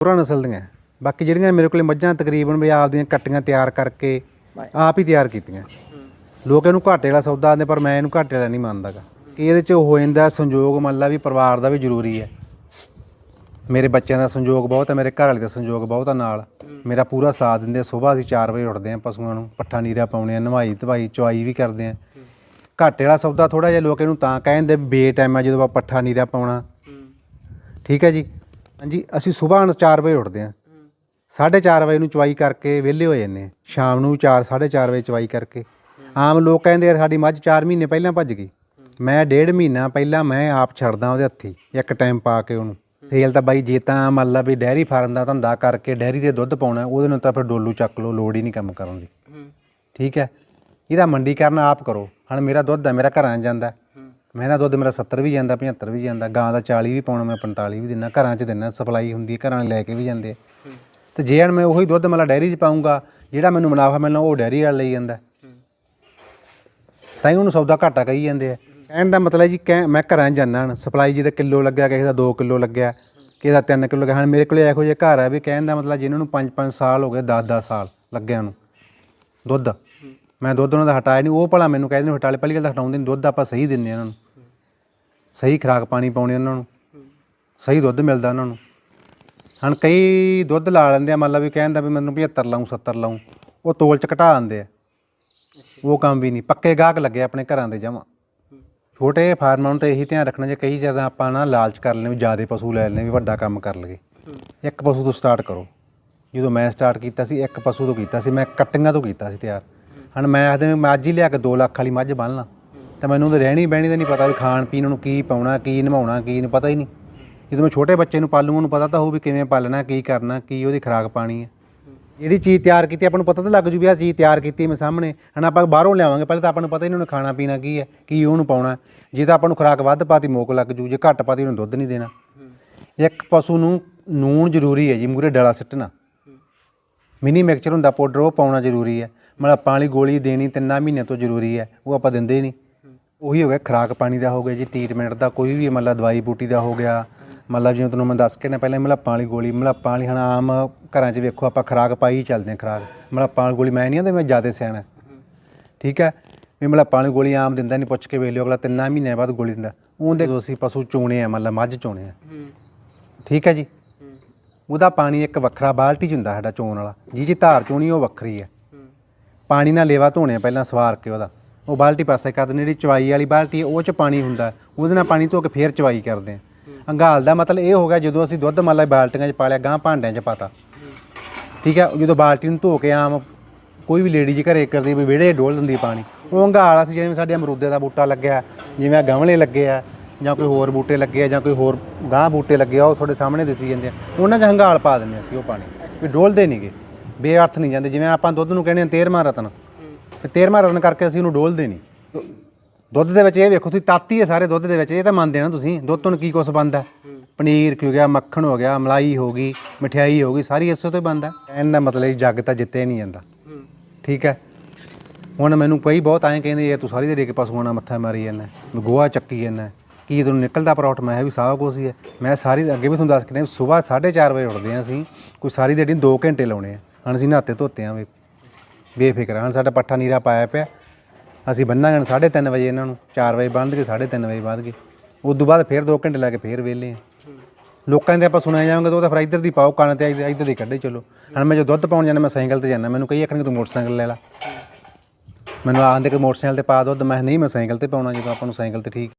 ਹੋਰਾਂ ਨਸਲ ਦੀਆਂ। ਬਾਕੀ ਜਿਹੜੀਆਂ ਮੇਰੇ ਕੋਲੇ ਮੱਝਾਂ ਤਕਰੀਬਨ ਵੀ ਆਪਦੀਆਂ ਕੱਟੀਆਂ ਤਿਆਰ ਕਰਕੇ ਆਪ ਹੀ ਤਿਆਰ ਕੀਤੀਆਂ। ਲੋਕ ਇਹਨੂੰ ਘਾਟੇ ਵਾਲਾ ਸੌਦਾ ਆਂਦੇ ਪਰ ਮੈਂ ਇਹਨੂੰ ਘਾਟੇ ਵਾਲਾ ਨਹੀਂ ਮੰਨਦਾਗਾ ਕਿ ਇਹਦੇ ਚ ਹੋ ਜਾਂਦਾ ਸੰਯੋਗ ਮੰਨ ਲਾ ਵੀ ਪਰਿਵਾਰ ਦਾ ਵੀ ਜ਼ਰੂਰੀ ਹੈ। ਮੇਰੇ ਬੱਚਿਆਂ ਦਾ ਸੰਯੋਗ ਬਹੁਤ ਹੈ ਮੇਰੇ ਘਰ ਵਾਲੇ ਦਾ ਸੰਯੋਗ ਬਹੁਤ ਆ ਨਾਲ। ਮੇਰਾ ਪੂਰਾ ਸਾਥ ਦਿੰਦੇ ਸਵੇਰ ਅਸੀਂ 4 ਵਜੇ ਉੱਠਦੇ ਆ ਪਸ਼ੂਆਂ ਨੂੰ ਪੱਠਾ ਨੀਰਾ ਪਾਉਣੇ ਆ ਨਵਾਈ ਧਵਾਈ ਚੁਆਈ ਵੀ ਕਰਦੇ ਆ ਘਾਟੇ ਵਾਲਾ ਸੌਦਾ ਥੋੜਾ ਜਿਹਾ ਲੋਕ ਇਹਨੂੰ ਤਾਂ ਕਹਿੰਦੇ ਬੇ ਟਾਈਮ ਆ ਜਦੋਂ ਆਪਾਂ ਪੱਠਾ ਨੀਰਾ ਪਾਉਣਾ। ਠੀਕ ਹੈ ਜੀ? ਹਾਂਜੀ ਅਸੀਂ ਸਵੇਰ 4 ਵਜੇ ਉੱਠਦੇ ਆ 4:30 ਵਜੇ ਨੂੰ ਚਵਾਈ ਕਰਕੇ ਵਿਹਲੇ ਹੋ ਜਾਂਦੇ ਹਾਂ। ਸ਼ਾਮ ਨੂੰ 4 4:30 ਵਜੇ ਚਵਾਈ ਕਰਕੇ। ਆਮ ਲੋਕ ਕਹਿੰਦੇ ਯਾਰ ਸਾਡੀ ਮੱਝ 4 ਮਹੀਨੇ ਪਹਿਲਾਂ ਭੱਜ ਗਈ। ਮੈਂ ਡੇਢ ਮਹੀਨਾ ਪਹਿਲਾਂ ਮੈਂ ਆਪ ਛੱਡਦਾ ਉਹਦੇ ਹੱਥੀ ਇੱਕ ਟਾਈਮ ਪਾ ਕੇ ਉਹਨੂੰ। ਤੇਲ ਤਾਂ ਬਾਈ ਜੇ ਤਾਂ ਮੰਨ ਲਾ ਵੀ ਡੈਰੀ ਫਾਰਮ ਦਾ ਧੰਦਾ ਕਰਕੇ ਡੈਰੀ ਦੇ ਦੁੱਧ ਪਾਉਣਾ ਉਹਦੇ ਨੂੰ ਤਾਂ ਫਿਰ ਡੋਲੂ ਚੱਕ ਲਓ ਲੋੜ ਹੀ ਨਹੀਂ ਕੰਮ ਕਰਨ ਦੀ। ਠੀਕ ਹੈ? ਇਹਦਾ ਮੰਡੀਕਰਨ ਆਪ ਕਰੋ। ਹੁਣ ਮੇਰਾ ਦੁੱਧ ਹੈ ਮੇਰਾ ਘਰਾਂ ਜਾਂਦਾ। ਮੈਂ ਤਾਂ ਦੁੱਧ ਮੇਰਾ 70 ਵੀ ਜਾਂਦਾ 75 ਵੀ ਜਾਂਦਾ, ਗਾਂ ਦਾ 40 ਵੀ ਪਾਉਣਾ, ਮੈਂ 45 ਵੀ ਦਿੰਦਾ, ਘਰਾਂ 'ਚ ਦਿੰਦਾ ਸਪਲਾਈ ਹੁੰਦੀ ਹੈ, ਘਰਾਂ 'ਚ ਲੈ ਕੇ ਵੀ ਜਾਂਦੇ ਆ। ਤੇ ਜੇ ਹਣ ਮੈਂ ਉਹੀ ਦੁੱਧ ਮਤਲਬ ਡੈਰੀ 'ਚ ਪਾਉਂਗਾ ਜਿਹੜਾ ਮੈਨੂੰ ਮੁਨਾਫਾ ਮਿਲਣਾ, ਉਹ ਡੈਰੀ ਵਾਲਾ ਲਈ ਜਾਂਦਾ। ਤਾਂ ਹੀ ਉਹਨੂੰ ਸੌਦਾ ਘਾਟਾ ਕਹੀ ਜਾਂਦੇ ਆ। ਕਹਿਣ ਦਾ ਮਤਲਬ ਜੀ, ਕਹਿ ਮੈਂ ਘਰਾਂ 'ਚ ਜਾਂਦਾ ਹਣ ਸਪਲਾਈ ਜਿਹਦਾ ਕਿਲੋ ਲੱਗਿਆ, ਕਿਸੇ ਦਾ 2 ਕਿਲੋ ਲੱਗਿਆ, ਕਿਸੇ ਦਾ 3 ਕਿਲੋ ਲੱਗਿਆ, ਹੁਣ ਮੇਰੇ ਕੋਲੇ ਇਹੋ ਜਿਹੇ ਘਰ ਆ ਵੀ ਕਹਿਣ ਦਾ ਮਤਲਬ ਜਿਨ੍ਹਾਂ ਨੂੰ 5-5 ਸਾਲ ਹੋ ਗਏ 10-10 ਸਾਲ ਲੱਗਿਆ ਨੂੰ ਦੁੱਧ। ਮੈਂ ਦੁੱਧ ਉਹਨਾਂ ਦਾ ਹਟਾਇਆ ਨਹੀਂ, ਉਹ ਭਲਾ ਮੈਨੂੰ ਕਹਿੰਦੇ ਨੇ ਹਟਾਲੇ ਪਹਿਲੀ ਗੱਲ ਤਾਂ ਹਟਾਉਂਦੇ ਨਹੀਂ, ਦੁੱਧ ਆਪਾਂ ਸਹੀ ਦਿੰਦੇ ਆ ਉਹਨਾਂ ਨੂੰ। ਸਹੀ ਖੁਰਾਕ ਪਾਣੀ ਪਾਉਣੇ ਉਹਨਾਂ ਨੂੰ, ਸਹੀ ਦੁੱਧ ਮਿਲਦਾ ਉਹਨਾਂ ਨੂੰ। ਹੁਣ ਕਈ ਦੁੱਧ ਲਾ ਲੈਂਦੇ ਆ, ਮੰਨ ਲਾ ਵੀ ਕਹਿੰਦਾ ਵੀ ਮੈਨੂੰ 75 ਲਾਉਂ 70 ਲਾਉਂ ਉਹ ਤੋਲ ਚ ਘਟਾ ਦਿੰਦੇ ਆ। ਉਹ ਕੰਮ ਵੀ ਨਹੀਂ, ਪੱਕੇ ਗਾਹਕ ਲੱਗੇ ਆਪਣੇ ਘਰਾਂ ਦੇ ਜਮਾਂ। ਛੋਟੇ ਫਾਰਮਾਂ ਨੂੰ ਤਾਂ ਇਹੀ ਧਿਆਨ ਰੱਖਣਾ, ਜੇ ਕਈ ਜਦੋਂ ਆਪਾਂ ਨਾ ਲਾਲਚ ਕਰ ਲੈਣੇ ਵੀ ਜ਼ਿਆਦੇ ਪਸ਼ੂ ਲੈ ਲੈਣੇ ਵੀ ਵੱਡਾ ਕੰਮ ਕਰ ਲਗੇ ਇੱਕ ਪਸ਼ੂ ਤੋਂ ਸਟਾਰਟ ਕਰੋ। ਜਦੋਂ ਮੈਂ ਸਟਾਰਟ ਕੀਤਾ ਸੀ, ਇੱਕ ਪਸ਼ੂ ਤੋਂ ਕੀਤਾ ਸੀ, ਮੈਂ ਕਟਿੰਗਾਂ ਤੋਂ ਕੀਤਾ ਸੀ ਤਿਆਰ। ਹੁਣ ਮੈਂ ਆਖਦੇ ਮੈਂ ਅੱਜ ਹੀ ਲਿਆ ਕੇ 2 ਲੱਖ ਵਾਲੀ ਮੱਝ ਬੰਨ ਲਾਂ। ਤਾਂ ਮੈਨੂੰ ਉਹਦੇ ਰਹਿਣੀ ਬਹਿਣੀ ਦਾ ਨਹੀਂ ਪਤਾ ਵੀ ਖਾਣ ਪੀਣ ਨੂੰ ਕੀ ਪਾਉਣਾ, ਕੀ ਨਵਾਉਣਾ ਕੀ ਨੂੰ ਪਤਾ ਹੀ ਨਹੀਂ। ਜਦੋਂ ਮੈਂ ਛੋਟੇ ਬੱਚੇ ਨੂੰ ਪਾਲੂ ਉਹਨੂੰ ਪਤਾ ਤਾਂ ਹੋਊ ਵੀ ਕਿਵੇਂ ਪਾਲਣਾ, ਕੀ ਕਰਨਾ, ਕੀ ਉਹਦੀ ਖੁਰਾਕ ਪਾਣੀ ਹੈ। ਜਿਹੜੀ ਚੀਜ਼ ਤਿਆਰ ਕੀਤੀ ਆਪਾਂ ਨੂੰ ਪਤਾ ਤਾਂ ਲੱਗ ਜੂ ਵੀ ਆਹ ਚੀਜ਼ ਤਿਆਰ ਕੀਤੀ ਮੈਂ ਸਾਹਮਣੇ। ਹੁਣ ਆਪਾਂ ਬਾਹਰੋਂ ਲਿਆਵਾਂਗੇ, ਪਹਿਲਾਂ ਤਾਂ ਆਪਾਂ ਨੂੰ ਪਤਾ ਹੀ ਨਹੀਂ ਉਹਨੇ ਖਾਣਾ ਪੀਣਾ ਕੀ ਹੈ, ਕੀ ਉਹਨੂੰ ਪਾਉਣਾ ਜੇ ਤਾਂ ਆਪਾਂ ਨੂੰ ਖੁਰਾਕ ਵੱਧ ਪਾਤੀ, ਮੋਕ ਲੱਗ ਜੂ, ਜੇ ਘੱਟ ਪਾਤੀ, ਉਹਨੂੰ ਦੁੱਧ ਨਹੀਂ ਦੇਣਾ। ਇੱਕ ਪਸ਼ੂ ਨੂੰ ਨੂਣ ਜ਼ਰੂਰੀ ਹੈ ਜੀ ਮੂਰੇ ਡਲਾ ਸਿੱਟਣਾ। ਮਿਨੀ ਮਿਕਸਚਰ ਹੁੰਦਾ, ਪਾਊਡਰ ਉਹ ਪਾਉਣਾ ਜ਼ਰੂਰੀ ਹੈ। ਮਤਲਬ ਪਾਣੀ ਗੋਲੀ ਦੇਣੀ ਤਿੰਨਾਂ ਮਹੀਨਿਆਂ ਤੋਂ ਜ਼ਰੂਰੀ ਹੈ ਉਹ ਆਪਾਂ ਦਿੰਦੇ ਨਹੀਂ। ਉਹੀ ਹੋ ਗਿਆ ਖੁਰਾਕ ਪਾਣੀ ਦਾ ਹੋ ਗਿਆ ਜੀ ਟ੍ਰੀਟਮੈਂਟ ਦਾ ਕੋਈ ਵੀ ਮਤਲਬ ਦਵਾਈ ਬੂਟੀ ਦਾ ਹੋ ਗਿਆ ਮਤਲਬ ਜਿਵੇਂ ਤੁਹਾਨੂੰ ਮੈਂ ਦੱਸ ਕੇ ਨਾ ਪਹਿਲਾਂ ਮਤਲਬ ਪਾਣੀ ਗੋਲੀ ਮਤਲਬ ਪਾਣੀ ਹੁਣ ਆਮ ਘਰਾਂ 'ਚ ਵੇਖੋ ਆਪਾਂ ਖੁਰਾਕ ਪਾਈ ਹੀ ਚੱਲਦੇ ਹਾਂ ਖੁਰਾਕ। ਮਤਲਬ ਪਾਣੀ ਗੋਲੀ ਮੈਂ ਨਹੀਂ ਆਂਦਾ ਮੈਂ ਜ਼ਿਆਦਾ ਸਿਆਣਾ। ਠੀਕ ਹੈ? ਵੀ ਮਤਲਬ ਪਾਣੀ ਗੋਲੀ ਆਮ ਦਿੰਦਾ ਨਹੀਂ ਪੁੱਛ ਕੇ ਵੇਖ ਲਿਓ ਅਗਲਾ ਤਿੰਨਾਂ ਮਹੀਨਿਆਂ ਬਾਅਦ ਗੋਲੀ ਦਿੰਦਾ। ਉਹਦੇ ਜਦੋਂ ਅਸੀਂ ਪਸ਼ੂ ਚੋਣੇ ਆ ਮਤਲਬ ਮੱਝ ਚੋਣੇ ਆ। ਠੀਕ ਹੈ ਜੀ? ਉਹਦਾ ਪਾਣੀ ਇੱਕ ਵੱਖਰਾ ਬਾਲਟੀ 'ਚ ਹੁੰਦਾ ਸਾਡਾ ਚੋਣ ਵਾਲਾ। ਜੀ ਜੀ ਧਾਰ ਚੋਣੀ ਉਹ ਵੱਖਰੀ ਹੈ। ਪਾਣੀ ਨਾਲ ਲੇਵਾ ਧੋਣੇ ਆ ਪਹਿਲਾਂ ਸਵਾਰ ਕੇ ਉਹਦਾ। ਉਹ ਬਾਲਟੀ ਪਾਸੇ ਕਰ ਦਿੰਦੇ ਜਿਹੜੀ ਚਵਾਈ ਵਾਲੀ ਬਾਲਟੀ ਉਹ 'ਚ ਪਾਣੀ ਹੁੰਦਾ ਉਹਦੇ ਨਾਲ ਪਾਣੀ ਧੋ ਕੇ ਫੇਰ ਚਵਾਈ ਕਰਦੇ ਆ। ਅੰਗਾਲ ਦਾ ਮਤਲਬ ਇਹ ਹੋ ਗਿਆ ਜਦੋਂ ਅਸੀਂ ਦੁੱਧ ਮੰਨ ਲਾ ਬਾਲਟੀਆਂ 'ਚ ਪਾ ਲਿਆ ਗਾਂ ਭਾਂਡਿਆਂ 'ਚ ਪਾਤਾ। ਠੀਕ ਹੈ, ਜਦੋਂ ਬਾਲਟੀ ਨੂੰ ਧੋ ਕੇ ਆਮ ਕੋਈ ਵੀ ਲੇਡੀ ਜੀ ਘਰੇ ਕਰਦੀ ਵੀ ਵਿਹੜੇ 'ਚ ਡੋਲ ਦਿੰਦੀ ਪਾਣੀ। ਉਹ ਅੰਗਾਲ ਅਸੀਂ ਜਿਵੇਂ ਸਾਡੇ ਅਮਰੂਦੇ ਦਾ ਬੂਟਾ ਲੱਗਿਆ, ਜਿਵੇਂ ਗਮਲੇ ਲੱਗੇ ਆ, ਜਾਂ ਕੋਈ ਹੋਰ ਬੂਟੇ ਲੱਗੇ ਆ, ਜਾਂ ਕੋਈ ਹੋਰ ਗਾਂ ਬੂਟੇ ਲੱਗੇ ਆ, ਉਹ ਤੁਹਾਡੇ ਸਾਹਮਣੇ ਦਿਸੀ ਜਾਂਦੇ ਆ। ਉਹਨਾਂ 'ਚ ਹੰਗਾਲ ਪਾ ਦਿੰਦੇ ਅਸੀਂ ਉਹ ਪਾਣੀ। ਵੀ ਡੋਲਦੇ ਨਹੀਂਗੇ ਬੇਅਰਥ ਨਹੀਂ ਜਾਂਦੇ। ਜਿਵੇਂ ਆਪਾਂ ਦੁੱਧ ਨੂੰ ਕਹਿੰਦੇ ਆ ਤੇਰਵਾਂ ਰਤਨ, ਤੇ ਤੇਰਵਾਂ ਰਤਨ ਕਰਕੇ ਅਸੀਂ ਉਹਨੂੰ ਡੋਲਦੇ ਨਹੀਂ। ਦੁੱਧ ਦੇ ਵਿੱਚ ਇਹ ਵੇਖੋ, ਤੁਸੀਂ ਤਾਤੀ ਹੈ ਸਾਰੇ ਦੁੱਧ ਦੇ ਵਿੱਚ, ਇਹ ਤਾਂ ਮੰਨਦੇ ਨਾ ਤੁਸੀਂ। ਦੁੱਧ ਤੋਂ ਕੀ ਕੁਛ ਬਣਦਾ? ਪਨੀਰ ਕੀ ਹੋ ਗਿਆ, ਮੱਖਣ ਹੋ ਗਿਆ, ਮਲਾਈ ਹੋ ਗਈ, ਮਠਿਆਈ ਹੋ ਗਈ, ਸਾਰੀ ਇਸੇ ਤੋਂ ਬਣਦਾ। ਕਹਿਣ ਦਾ ਮਤਲਬ ਜੱਗ ਤਾਂ ਜਿੱਤੇ ਨਹੀਂ ਜਾਂਦਾ। ਠੀਕ ਹੈ? ਹੁਣ ਮੈਨੂੰ ਕਈ ਬਹੁਤ ਆਏ ਕਹਿੰਦੇ ਯਾਰ ਤੂੰ ਸਾਰੀ ਦੇ ਕੇ ਪਸ਼ੂਆਂ ਨਾਲ ਮੱਥਾ ਮਾਰੀ ਜਾਂਦਾ ਮੈਂ ਗੋਹਾ ਚੱਕੀ ਜਾਂਦਾ ਕੀ ਤੈਨੂੰ ਨਿਕਲਦਾ ਪਰੌਠ? ਮੈਂ ਵੀ ਸਾਰਾ ਕੁਛ ਹੀ ਹੈ। ਮੈਂ ਸਾਰੀ, ਅੱਗੇ ਵੀ ਤੁਹਾਨੂੰ ਦੱਸ ਕੇ ਨੇ ਸਵੇਰ 4:30 ਵਜੇ ਉੱਠਦੇ ਹਾਂ ਅਸੀਂ। ਕੋਈ ਸਾਰੀ ਦਿਹਾੜੀ 2 ਘੰਟੇ ਲਾਉਣੇ ਆ। ਹੁਣ ਅਸੀਂ ਨਹਾਤੇ ਧੋਤੇ ਆਂ ਵੀ। ਬੇਫਿਕਰ ਹਾਂ ਸਾਡਾ ਪੱਠਾ ਨੀਰਾ ਪਾਇਆ ਪਿਆ। ਅਸੀਂ ਬੰਨਾਂਗੇ 3:30 ਵਜੇ ਇਹਨਾਂ ਨੂੰ 4 ਵਜੇ ਬੰਨ੍ਹ ਕੇ 3:30 ਵਜੇ ਬਾਅਦ ਕੇ। ਉਸ ਤੋਂ ਬਾਅਦ ਫੇਰ 2 ਘੰਟੇ ਲਾ ਕੇ ਫੇਰ ਵਿਹਲੇ ਆ। ਲੋਕਾਂ ਦੇ ਆਪਾਂ ਸੁਣਿਆ ਜਾਵਾਂਗੇ, ਤਾਂ ਉਹ ਤਾਂ ਫਿਰ ਇੱਧਰ ਦੀ ਪਾਓ, ਕੰਨ ਤੇ ਇੱਧਰ ਇੱਧਰ ਦੀ ਕੱਢੇ, ਚਲੋ। ਹੁਣ ਮੈਂ ਜੋ ਦੁੱਧ ਪਾਉਣ ਜਾਂਦਾ, ਮੈਂ ਸਾਈਕਲ ਤੇ ਜਾਂਦਾ, ਮੈਨੂੰ ਕਈ ਆਖਣਗੇ, ਤੂੰ ਮੋਟਰਸਾਈਕਲ ਲੈ ਲੈ। ਮੈਨੂੰ ਆਂਦੇ ਕਿ ਮੋਟਰਸਾਈਕਲ ਤੇ ਪਾ ਦੁੱਧ। ਮੈਂ ਕਿਹਾ, ਨਹੀਂ, ਮੈਂ ਸਾਈਕਲ ਤੇ ਪਾਉਣਾ, ਜਦੋਂ ਆਪਾਂ ਨੂੰ ਸਾਈਕਲ ਤੇ ਠੀਕ